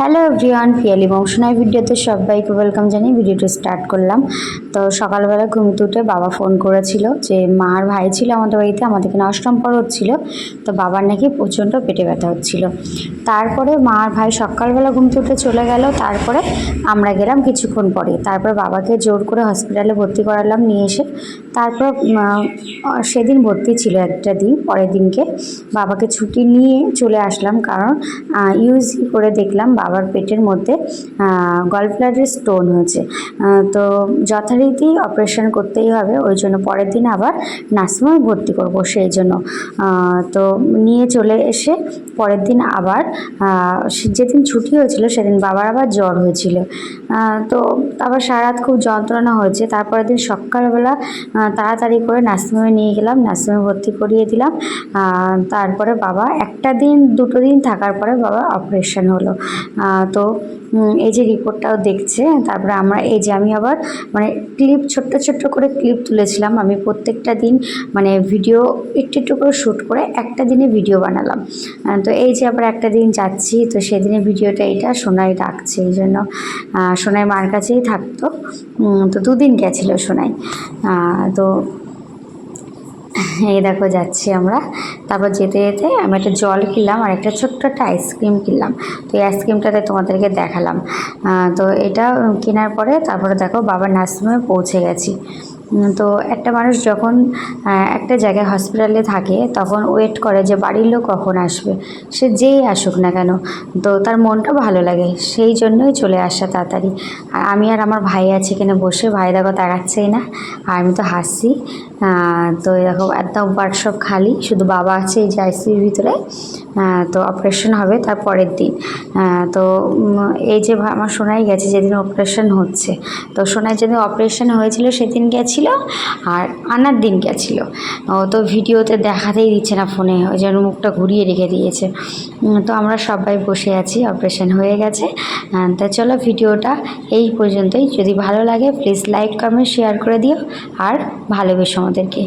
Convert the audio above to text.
Hello everyone Piyali বংশনায় ভিডিওতে সবাইকে welcome জানিয়ে ভিডিওটা স্টার্ট করলাম। তো সকালবেলা ঘুমতে উঠে বাবা ফোন করেছিল যে মার ভাই ছিল আমাদের বাড়িতে, আমাদের এখানে অষ্টম পর হচ্ছিল তো বাবার নাকি প্রচণ্ড পেটে ব্যথা হচ্ছিল। তারপরে মার ভাই সকালবেলা ঘুমতে উঠে চলে গেল। তারপরে আমরা গেলাম কিছুক্ষণ পরে। তারপর বাবাকে জোর করে হসপিটালে ভর্তি করালাম নিয়ে এসে। তারপর সেদিন ভর্তি ছিল একটা দিন, পরের দিনকে। বাবাকে ছুটি নিয়ে চলে আসলাম কারণ ইউজি করে দেখলাম বাবার পেটের মধ্যে গলব্লাডার স্টোন হয়েছে। তো যথারীতি অপারেশন করতেই হবে, ওই জন্য পরের দিন আবার নার্সিংহোমে ভর্তি করব সেই জন্য। তো নিয়ে চলে এসে পরের দিন আবার যেদিন ছুটি হয়েছিল সেদিন বাবার আবার জ্বর হয়েছিল। তো আবার সারা রাত খুব যন্ত্রণা হয়েছে, তারপরের দিন সকালবেলা তাড়াতাড়ি করে নার্সিংহোমে নিয়ে গেলাম, নার্সিংহোমে ভর্তি করিয়ে দিলাম। তারপরে বাবা একটা দিন, দুটো দিন থাকার পরে বাবা অপারেশন হলো। তো এই যে রিপোর্টটাও দেখছে, তারপরে আমরা, এই যে আমি আবার মানে ক্লিপ ছোট্ট ছোট্ট করে ক্লিপ তুলেছিলাম। আমি প্রত্যেকটা দিন মানে ভিডিও একটু একটু করে শ্যুট করে একটা দিনে ভিডিও বানালাম। তো এই যে আবার একটা দিন যাচ্ছি, তো সেদিনে ভিডিওটা এটা সোনাই রাখছে এই জন্য। সোনাই মার কাছেই থাকতো। তো দুদিন গেছিল সোনাই। তো এই দেখো যাচ্ছি আমরা। তারপর যেতে যেতে আমি একটা জল কিনলাম আর একটা ছোট্ট একটা আইসক্রিম কিনলাম। তো এই আইসক্রিমটাতে তোমাদেরকে দেখালাম। তো এটা কেনার পরে তারপরে দেখো বাবার নার্সিংহোমে পৌঁছে গেছি। তো একটা মানুষ যখন একটা জায়গায় হসপিটালে থাকে, তখন ওয়েট করে যে বাড়ির লোক কখন আসবে? সে যেই আসুক না কেন, তো তার মনটা ভালো লাগে, সেই জন্যই চলে আসা তাড়াতাড়ি। আর আমি আর আমার ভাই আছে এখানে বসে, ভাই দেখো তাকাচ্ছেই না, আর আমি তো হাসছি তো দেখো একদম ওয়ার্কশপ খালি, শুধু বাবা আছে এই যে আইসিউর ভিতরে। তো অপারেশন হবে তার পরের দিন। তো এই যে আমার সোনাই গেছে যেদিন অপারেশন হচ্ছে। তো সোনাই যেদিন অপারেশন হয়েছিল সেদিন গেছিল আর আনার দিন গেছিল। তো ভিডিওতে দেখাতেই দিচ্ছে না ফোনে, ওই মুখটা ঘুরিয়ে রেখে দিয়েছে। তো আমরা সবাই বসে আছি, অপারেশন হয়ে গেছে। তা চলো ভিডিওটা এই পর্যন্তই। যদি ভালো লাগে প্লিজ লাইক কমেন্ট শেয়ার করে দিও। আর ভালোবেসো আমাদেরকে।